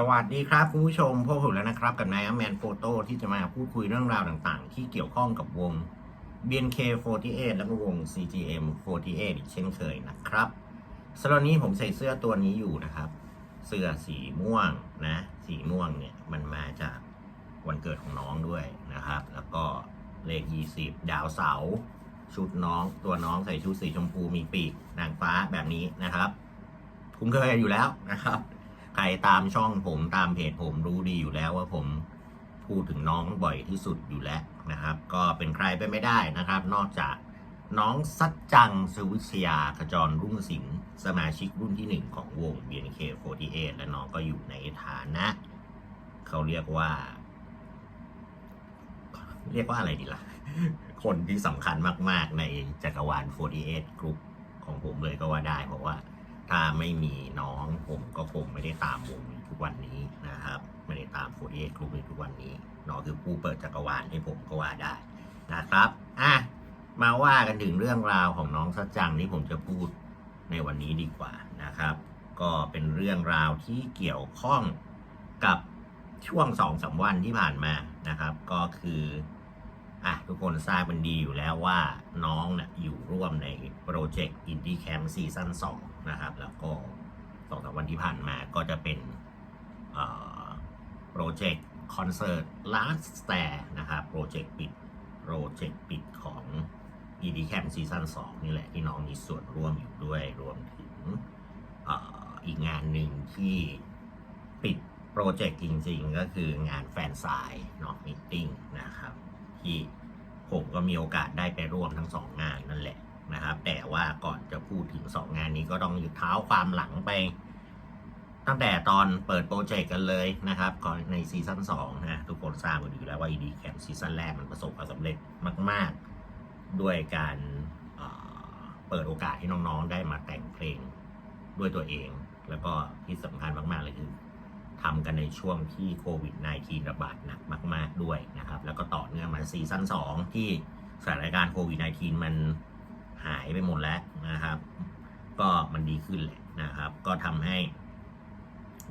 สวัสดีครับคุณผู้ชมพบผมแล้วนะครับ กับนายแมนโฟโต้ที่จะมาพูดคุยเรื่องราวต่างๆ ที่เกี่ยวข้องกับวง BNK48 แล้วก็วง CGM48 อีกเช่นเคยนะครับสำหรับนี้ผมใส่เสื้อตัวนี้อยู่นะครับ เสื้อสีม่วงนะ สีม่วงเนี่ยมันมาจากวันเกิดของน้องด้วยนะครับ แล้วก็เลข 20 ดาวเสาร์ชุดน้องตัวน้องใส่ชุดสีชมพูมีปีกนางฟ้าแบบนี้นะครับคุ้นเคยอยู่แล้วนะครับ ใครตามช่องผมตามเพจผมรู้ดีอยู่แล้วว่าผมพูดถึงน้องบ่อยที่สุดอยู่แล้วนะครับ ก็เป็นใครไปไม่ได้นะครับ นอกจากน้องสัจจังสวิชยาขจรรุ่งสิงห์สมาชิกรุ่นที่หนึ่งของวง BNK48 และน้องก็อยู่ในฐานะ เขาเรียกว่า เรียกว่าอะไรดีล่ะ คนที่สำคัญมาก ๆ ในจักรวาล48 กรุ๊ปของผมเลยก็ว่าได้ เพราะว่า ถ้าไม่มีน้องผมก็คงไม่ได้ตามวงนี้ทุกวันนี้นะครับ ไม่ได้ตาม48กรุ๊ปในทุกวันนี้น้องคือผู้เปิดจักรวาลให้ผมก็ว่าได้นะครับอะมาว่ากันถึงเรื่องราวของน้องสัจจังที่ผมจะพูดในวันนี้ดีกว่านะครับ ก็เป็นเรื่องราวที่เกี่ยวข้องกับช่วงสองสามวันที่ผ่านมานะครับ ก็คืออะทุกคนทราบมันดีอยู่แล้วว่าน้องนะ่ะอยู่ร่วมในโปรเจกต์ Indie Camp ซีซั่น2นะครับ แล้วก็สองสามวันที่ผ่านมาก็จะเป็นโปรเจกต์คอนเสิร์ต Last star นะครับโปรเจกต์ปิดโปรเจกต์ปิดของ Indie Camp ซีซั่น2นี่แหละ ที่น้องมีส่วนร่วมอยู่ด้วยรวมถึงออีกงานหนึ่งที่ปิดโปรเจกต์จริงๆ ก็คืองานแฟนสายเนาะมิทติ้งนะครับ ที่ผมก็มีโอกาสได้ไปร่วมทั้งสองงานนั่นแหละ นะครับ แต่ว่าก่อนจะพูดถึงสองงานนี้ก็ต้องยึดเท้าความหลังไป ตั้งแต่ตอนเปิดโปรเจกต์กันเลยนะครับก่อนในซีซั่น2นะทุกคนทราบกันอยู่แล้วว่า ED Camp ซีซั่นแรกมันประสบความสำเร็จมาก ๆ ด้วยการเอ่อเปิดโอกาสให้น้องๆ ได้มาแต่งเพลงด้วยตัวเอง แล้วก็ที่สำคัญมาก ๆ เลยคือทำกันในช่วงที่โควิด -19 ระบาดหนักมาก ๆ ด้วยนะครับ แล้วก็ต่อเนื่องมาซีซั่น2ที่สถานการณ์โควิด -19 มัน หายไปหมดแล้วนะครับ ก็มันดีขึ้นแหละนะครับ ก็ทำให้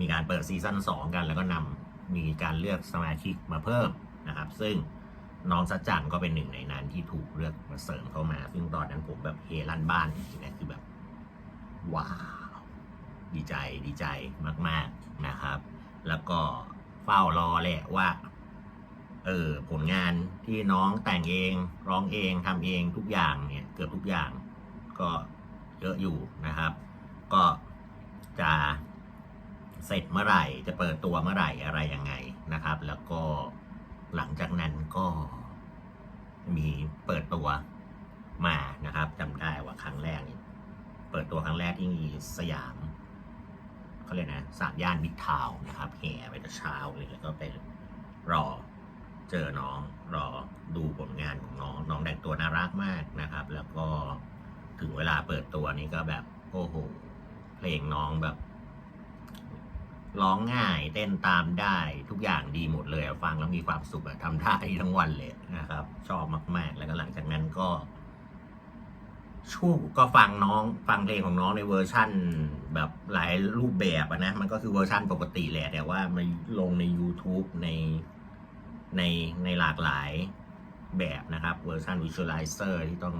มีการเปิดซีซั่น2กัน แล้วก็นำมีการเลือกสมาชิกมาเพิ่มนะครับ ซึ่งน้องสัจจังก็เป็นหนึ่งในนั้นที่ถูกเลือกมาเสริมเข้ามา ซึ่งตอนนั้นผมแบบเฮลั่นบ้านจริงๆนะคือแบบ ว้าว ดีใจดีใจมาก ๆนะครับ แล้วก็เฝ้ารอแหละว่าเออผลงานที่น้องแต่งเองร้องเองทำเองทุกอย่างเนี่ย เกือบทุกอย่างก็เยอะอยู่นะครับ ก็จะเสร็จเมื่อไหร่จะเปิดตัวเมื่อไหร่อะไรยังไงนะครับ แล้วก็หลังจากนั้นก็มีเปิดตัวมานะครับจำได้ว่าครั้งแรกนี่เปิดตัวครั้งแรกที่สยามเขาเรียกนะสามย่านมิตรทาวน์นะครับแห่ไปแต่เช้าเลยแล้วก็ไปรอ เจอน้องรอดูผลงานของน้องน้องแต่งตัวน่ารักมากนะครับ แล้วก็ถึงเวลาเปิดตัวนี้ก็แบบโอ้โหเพลงน้องแบบร้องง่ายเต้นตามได้ทุกอย่างดีหมดเลยฟังแล้วมีความสุขทำท่าดีทั้งวันเลยนะครับ ชอบมาก ๆ แล้วก็หลังจากนั้นก็ชู่ก็ฟังน้องฟังเพลงของน้องในเวอร์ชั่นแบบหลายรูปแบบนะ มันก็คือเวอร์ชั่นปกติแหละ แต่ว่ามาลงใน YouTube ใน ในในหลากหลายแบบนะครับเวอร์ชัน Visualizer ที่ต้อง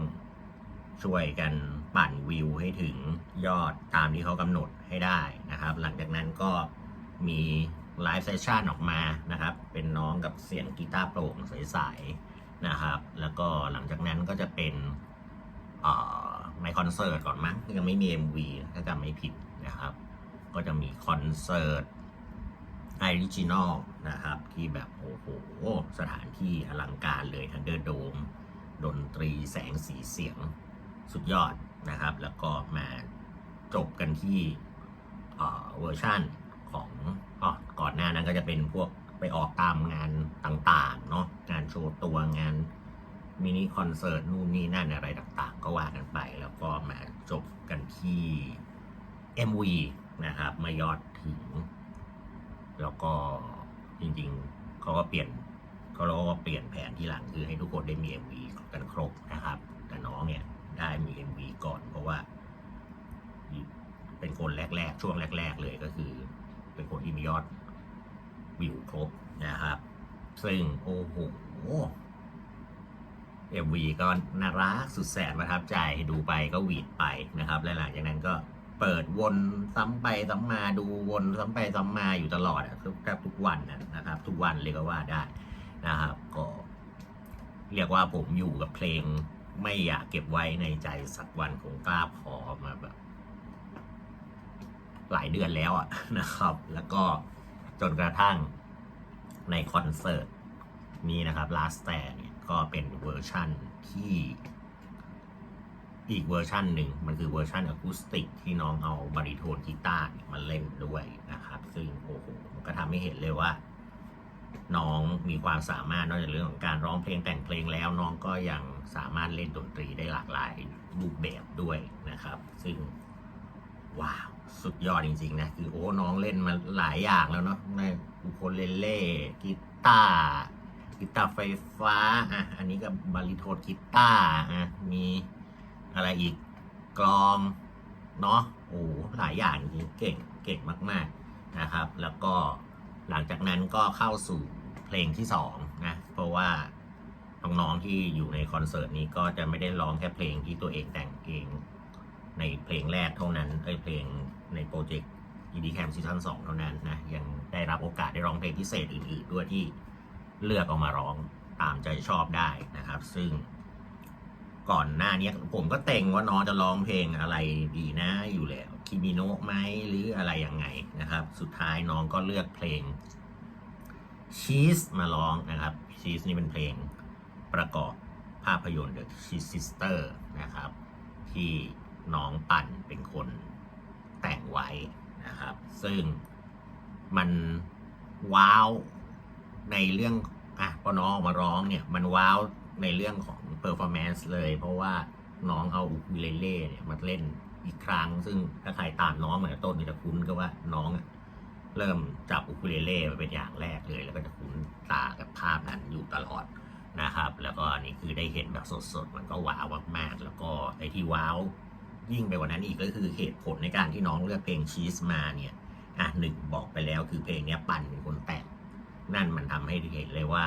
ช่วยกันปั่นวิวให้ถึงยอดตามที่เขากำหนดให้ได้นะครับ หลังจากนั้นก็มีไลฟ์เซสชันออกมานะครับ เป็นน้องกับเสียงกีตาร์โปร่งใสๆนะครับ แล้วก็หลังจากนั้นก็จะเป็นเอ่อในคอนเสิร์ตก่อนมั้งยังไม่มี MV ถ้าจำไม่ผิดนะครับ ก็จะมีคอนเสิร์ต ไอริจินอลนะครับ ที่แบบโอ้โห สถานที่อลังการเลยทันเดอร์โดม ดนตรีแสงสีเสียงสุดยอดนะครับ แล้วก็มาจบกันที่เอ่อเวอร์ชั่นของอก่อนหน้านั้นก็จะเป็นพวกไปออกตามงานต่างๆเนาะงานโชว์ตัวงานมินิคอนเสิร์ตนู่นนี่นั่นอะไรต่างๆ ก็ว่ากันไป แล้วก็มาจบกันที่ MV นะครับ มายอดถึง แล้วก็จริงๆเขาก็เปลี่ยนเขาเราก็เปลี่ยนแผนที่หลังคือให้ทุกคนได้มี MV กันครบนะครับ แต่น้องเนี่ยได้มี MV ก่อนเพราะว่า เป็นคนแรก ๆ ช่วงแรก ๆ เลยก็คือ เป็นคนที่มียอดวิวครบนะครับ ซึ่งโอ้โห MV ก็น่ารักสุดแสนประทับใจดูไปก็หวีดไปนะครับ และหลังจากนั้นก็ เปิดวนซ้ำไปซ้ำมาดูวนซ้ำไปซ้ำมาอยู่ตลอดอะแทบทุกวันนะนะครับ ทุกวันเลยก็ว่าได้นะครับ ก็ เรียกว่าผมอยู่กับเพลงไม่อยากเก็บไว้ในใจสักวันคงกล้าพอมาแบบหลายเดือนแล้วอะนะครับ แล้วก็จนกระทั่งในคอนเสิร์ตนี้นะครับ Last Stand เนี่ยก็เป็นเวอร์ชั่นที่ อีกเวอร์ชันหนึ่งมันคือเวอร์ชันอะคูสติกที่น้องเอาบาริโทนกีตาร์มาเล่นด้วยนะครับ ซึ่งโอ้โหมันก็ทำให้เห็นเลยว่า น้องมีความสามารถนอกจากเรื่องของการร้องเพลงแต่งเพลงแล้วน้องก็ยังสามารถเล่นดนตรีได้หลากหลายรูปแบบด้วยนะครับ ซึ่งว้าว สุดยอดจริงๆนะ คือโอ้น้องเล่นมาหลายอย่างแล้วเนาะในอุโคเลเล่กีตาร์กีตาร์ไฟฟ้าอะอันนี้ก็บาริโทนกีตาร์อะมี อะไรอีก กลอง เนาะโอ้หลายอย่างจริงเก่งเก่งมากๆนะครับ แล้วก็หลังจากนั้นก็เข้าสู่เพลงที่สองนะเพราะว่าน้องๆที่อยู่ในคอนเสิร์ตนี้ก็จะไม่ได้ร้องแค่เพลงที่ตัวเองแต่งเองในเพลงแรกเท่านั้นเอ้ยเพลงในโปรเจกต์ ED Camp ซีซั่น2เท่านั้นนะยังได้รับโอกาสได้ร้องเพลงพิเศษอื่นๆด้วยที่เลือกออกมาร้องตามใจชอบได้นะครับ ซึ่ง ก่อนหน้านี้ผมก็เต็งว่าน้องจะร้องเพลงอะไรดีนะอยู่แล้วคิมิโนะไหมหรืออะไรยังไงนะครับ สุดท้ายน้องก็เลือกเพลงชีสมาร้องนะครับชีสนี่เป็นเพลงประกอบภาพยนตร์ The Cheese Sister นะครับ ที่น้องปั่นเป็นคนแต่งไว้นะครับ ซึ่งมันว้าวในเรื่องอะพอน้องออกมาร้องเนี่ย มันว้าวในเรื่องของ อร์ฟอร์แมนซ์เลย เพราะว่าน้องเอาอุคูเลเล่เนี่ยมาเล่นอีกครั้ง ซึ่งถ้าใครตามน้องเหมือนต้นนี่จะคุ้นก็ว่าน้องเริ่มจับอุคูเลเล่มาเป็นอย่างแรกเลย แล้วก็จะคุ้นตากับภาพนั้นอยู่ตลอดนะครับ แล้วก็นนี้คือได้เห็นแบบสดๆ มันก็ว้าวมากๆ แล้วก็ไอ้ที่ว้าวยิ่งไปกว่านั้นอีกก็คือเหตุผลในการที่น้องเลือกเพลงชีสมาเนี่ยอะหนึ่งบอกไปแล้วคือเพลงเนี้ยปันเป็นคนแต่งนั่นมันทำให้เห็นเลยว่า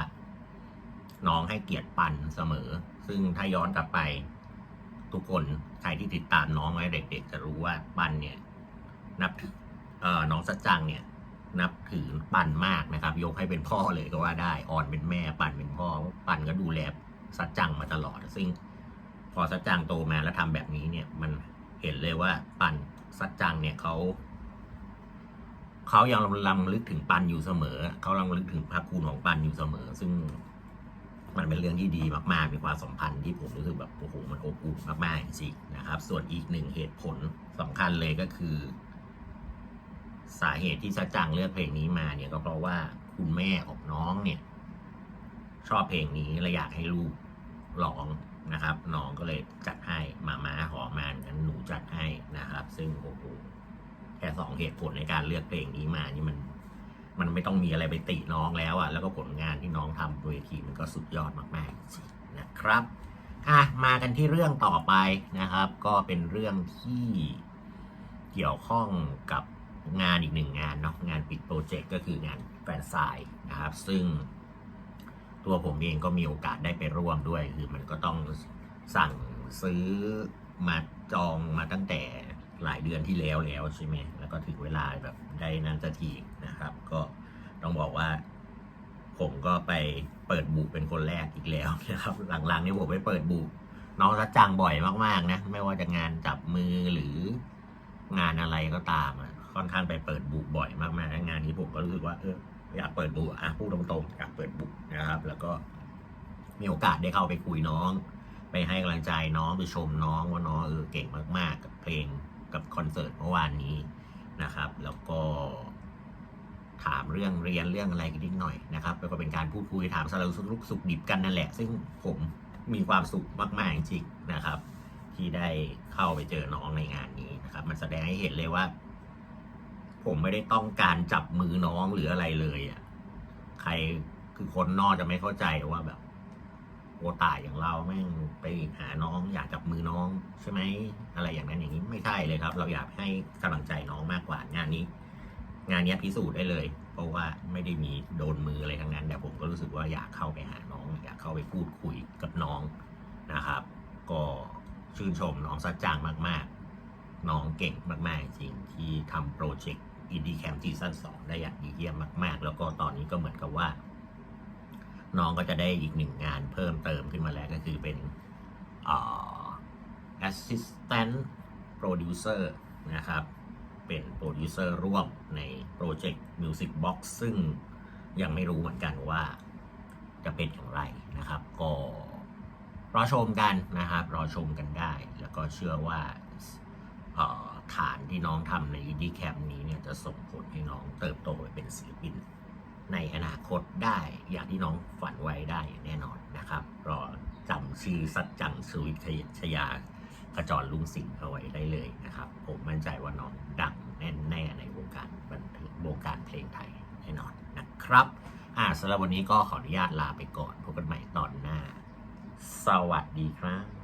น้องให้เกียรติปันเสมอซึ่งถ้าย้อนกลับไปทุกคนใครที่ติดตามน้องไว้เด็กๆจะรู้ว่าปันเนี่ย นับถือเอ่อน้องสัจจังเนี่ย นับถือปันมากนะครับ ยกให้เป็นพ่อเลยก็ว่าได้อ่อนเป็นแม่ปันเป็นพ่อปันก็ดูแลสัจจังมาตลอด ซึ่ง พอสัจจังโตมาแล้วทำแบบนี้เนี่ย มันเห็นเลยว่าปันสัจจังเนี่ยเขาเขายังลำลึกถึงปันอยู่เสมอ เขาลำลึกถึงพระคุณของปันอยู่เสมอ ซึ่ง มันเป็นเรื่องที่ดีมากๆ มีความสัมพันธ์ที่ผมรู้สึกแบบโอ้โหมันอบอุ่นมากๆจริงๆนะครับ ส่วนอีกหนึ่งเหตุผลสำคัญเลยก็คือ สาเหตุที่สัจจังเลือกเพลงนี้มาเนี่ยก็เพราะว่าคุณแม่ของน้องเนี่ย ชอบเพลงนี้และอยากให้ลูกร้องนะครับ น้องก็เลยจัดให้มาม้าหอมางั้นหนูจัดให้นะครับ ซึ่งโอ้โหแค่สองเหตุผลในการเลือกเพลงนี้มานี่มัน มันไม่ต้องมีอะไรไปติน้องแล้วอะ่ะแล้วก็ผลงานที่น้องทำบนเวทีมันก็สุดยอดมากๆจริงนะครับอะมากันที่เรื่องต่อไปนะครับ ก็เป็นเรื่องที่เกี่ยวข้องกับงานอีกหนึ่งงานเนาะงานปิดโปรเจกต์ก็คืองานแฟนไซน์นะครับ ซึ่งตัวผมเองก็มีโอกาสได้ไปร่วมด้วย คือมันก็ต้องสั่งซื้อมาจองมาตั้งแต่หลายเดือนที่แล้วแล้วใช่ไหม ก็ถึงเวลาแบบได้นั้นสักทีนะครับ ก็ต้องบอกว่า ผมก็ไปเปิดบุเป็นคนแรกอีกแล้วนะครับ หลังๆนี่ผมไปเปิดบุน้องรัจังบ่อยมากๆนะไม่ว่าจะงานจับมือหรืองานอะไรก็ตามอะค่อนข้างไปเปิดบุบ่อยมากๆงานนี้ผมก็รู้สึกว่าเอออยากเปิดบุอะพูดตรงๆอยากเปิดบุนะครับ แล้วก็มีโอกาสได้เข้าไปคุยน้อง ไปให้กำลังใจน้องไปชมน้องว่าน้องเออเก่งมากๆ กับเพลงกับคอนเสิร์ตเมื่อวานนี้ นะครับ แล้วก็ถามเรื่องเรียนเรื่องอะไรกันนิดหน่อยนะครับ แล้วก็เป็นการพูดคุยถามสารสุขสุขดิบกันนั่นแหละ ซึ่งผมมีความสุขมากๆจริงๆนะครับ ที่ได้เข้าไปเจอน้องในงานนี้นะครับ มันแสดงให้เห็นเลยว่า ผมไม่ได้ต้องการจับมือน้องหรืออะไรเลยอะใครคือคนนอกจะไม่เข้าใจว่าแบบ โอตายอย่างเราแม่งไปหาน้องอยากจับมือน้องใช่ไหมอะไรอย่างนั้นอย่างนี้ไม่ใช่เลยครับ เราอยากให้กำลังใจน้องมากกว่างานนี้ งานนี้พิสูจน์ได้เลย เพราะว่าไม่ได้มีโดนมืออะไรทั้งนั้น แต่ผมก็รู้สึกว่าอยากเข้าไปหาน้อง อยากเข้าไปพูดคุยกับน้องนะครับ ก็ชื่นชมน้องสัจจางมากๆ น้องเก่งมากๆ จริงที่ทำโปรเจกต์ Indie Camp Season 2ได้อย่างดีเยี่ยมมาก ๆ แล้วก็ตอนนี้ก็เหมือนกับว่า น้องก็จะได้อีกหนึ่งงานเพิ่มเติมขึ้นมาแล้วก็คือเป็นอ่า Assistant Producer นะครับ เป็นโปรดิวเซอร์ร่วมในโปรเจกต์ Music Box ซึ่งยังไม่รู้เหมือนกันว่าจะเป็นอย่างไรนะครับ ก็รอชมกันนะครับ รอชมกันได้ แล้วก็เชื่อว่าฐานที่น้องทำใน Indie Camp นี้เนี่ยจะส่งผลให้น้องเติบโตไปเป็นศิลปิน ในอนาคตได้อย่างที่น้องฝันไว้ได้แน่นอนนะครับรอจำชื่อสัจจังสุวิทยชยาขจรลุงสิงห์เอาไว้ได้เลยนะครับ ผมมั่นใจว่าน้องดังแน่ๆในวงการบันเทิงวงการเพลงไทยแน่นอนนะครับอ่าสำหรับวันนี้ก็ขออนุญาตลาไปก่อนพบกันใหม่ตอนหน้า สวัสดีครับ